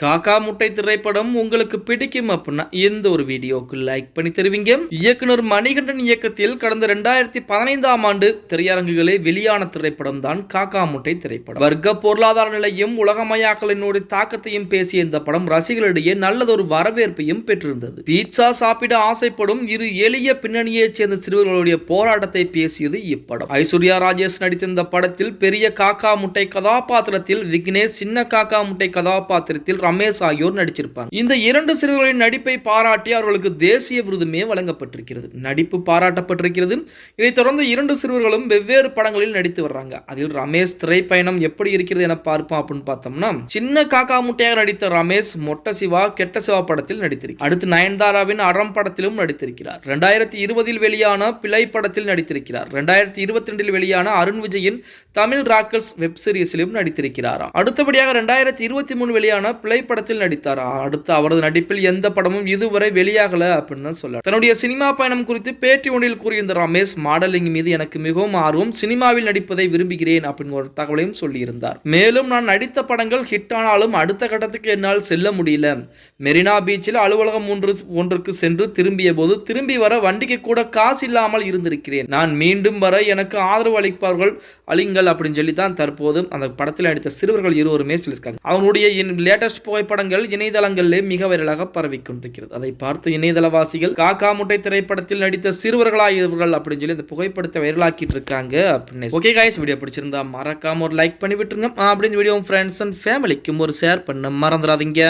காக்கா முட்டை திரைப்படம் உங்களுக்கு பிடிக்கும் அப்படின்னா எந்த ஒரு வீடியோக்கு லைக் பண்ணி தருவீங்க? இயக்குனர் மணிகண்டன் இயக்கத்தில் கடந்த ரெண்டாயிரத்தி பதினைந்தாம் ஆண்டு திரையரங்குகளே வெளியான திரைப்படம் தான் காக்கா முட்டை திரைப்படம். வர்க்க பொருளாதார நிலையும் உலகமயாக்கலினுடைய தாக்கத்தையும் பேசிய இந்த படம் ரசிகர்களிடையே நல்லதொரு வரவேற்பையும் பெற்றிருந்தது. பீட்சா சாப்பிட ஆசைப்படும் இரு எளிய பின்னணியைச் சேர்ந்த சிறுவர்களுடைய போராட்டத்தை பேசியது இப்படம். ஐஸ்வர்யா ராஜேஷ் நடித்த இந்த படத்தில் பெரிய காக்கா முட்டை கதாபாத்திரத்தில் விக்னேஷ் சின்ன காக்கா முட்டை கதாபாத்திரத்தில் ரமேஷ் ஆகியோர் நடிச்சிருப்பாங்க இந்த இரண்டு சிறுவர்களின் நடிப்பை பாராட்டி அவர்களுக்கு தேசிய விருதுமே வழங்கப்பட்டிருக்கிறது. நடிப்பு பாராட்டப்பட்டிருக்கிறது. இதைத் தொடர்ந்து இரண்டு சிறுவர்களும் வெவ்வேறு படங்களில் நடித்து வர்றாங்க. அதில் ரமேஷ் திரைப்பயணம் எப்படி இருக்கிறது என பார்ப்போம் அப்படின்னு பார்த்தோம்னா சின்ன காக்கா முட்டையாக நடித்த ரமேஷ் மொட்ட சிவா கெட்ட சிவா படத்தில் நடித்திருக்கிறார். அடுத்து நயன்தாராவின் அறம் படத்திலும் நடித்திருக்கிறார். ரெண்டாயிரத்தி இருபதில் வெளியான பிழை படத்தில் நடித்திருக்கிறார். ரெண்டாயிரத்தி இருபத்தி ரெண்டில் வெளியான அருண் விஜயின் தமிழ் ராக்கர்ஸ் வெப் சீரிஸிலும் நடித்திருக்கிறாராம். அடுத்தபடியாக ரெண்டாயிரத்தி இருபத்தி மூணு வெளியான பிழை திரைப்படத்தில் நடித்தார்? அடுத்து அவரது நடிப்பில் எந்த படமும் இதுவரை வெளியாகல அப்படின்னு தான் சொல்ல தன்னுடைய சினிமா பயணம் குறித்து பேட்டி ஒன்றில் கூறியிருந்த ரமேஷ் மாடலிங் மீது எனக்கு மிகவும் ஆர்வம் சினிமாவில் நடிப்பதை விரும்புகிறேன் அப்படின்னு ஒரு தகவலையும் சொல்லியிருந்தார். மேலும் நான் நடித்த படங்கள் ஹிட் ஆனாலும் அடுத்த கட்டத்துக்கு என்னால் செல்ல முடியல. மெரினா பீச்சில் அலுவலகம் ஒன்று ஒன்றுக்கு சென்று திரும்பிய போது திரும்பி வர வண்டிக்கு கூட காசு இல்லாமல் இருந்திருக்கிறேன். நான் மீண்டும் வர எனக்கு ஆதரவு அளிப்பார்கள் அழிங்கள் அப்படின்னு சொல்லி தான் தற்போது அந்த படத்தில் நடித்த சிறுவர்கள் இருவருமே சொல்லியிருக்காங்க. அவனுடைய லேட்டஸ்ட் புகைப்படங்கள் இணையதளங்களிலே மிக வைரலாக பரவி கொண்டிருக்கிறது அதை பார்த்து இணையதளவாசிகள் காக்கா முட்டை திரைப்படத்தில் நடித்த சிறுவர்களாக இவர்கள் அப்படின்னு சொல்லி இந்த புகைப்படத்தை வைரலாக்கிட்டு இருக்காங்க அப்படின்னு. ஓகே காய்ஸ் வீடியோ பிடிச்சிருந்தா மறக்காம ஒரு லைக் பண்ணி விட்டுருங்க அப்படின்னு வீடியோ ஃப்ரெண்ட்ஸ் அண்ட் ஃபேமிலிக்கும் ஒரு ஷேர் பண்ண மறந்துடாதீங்க.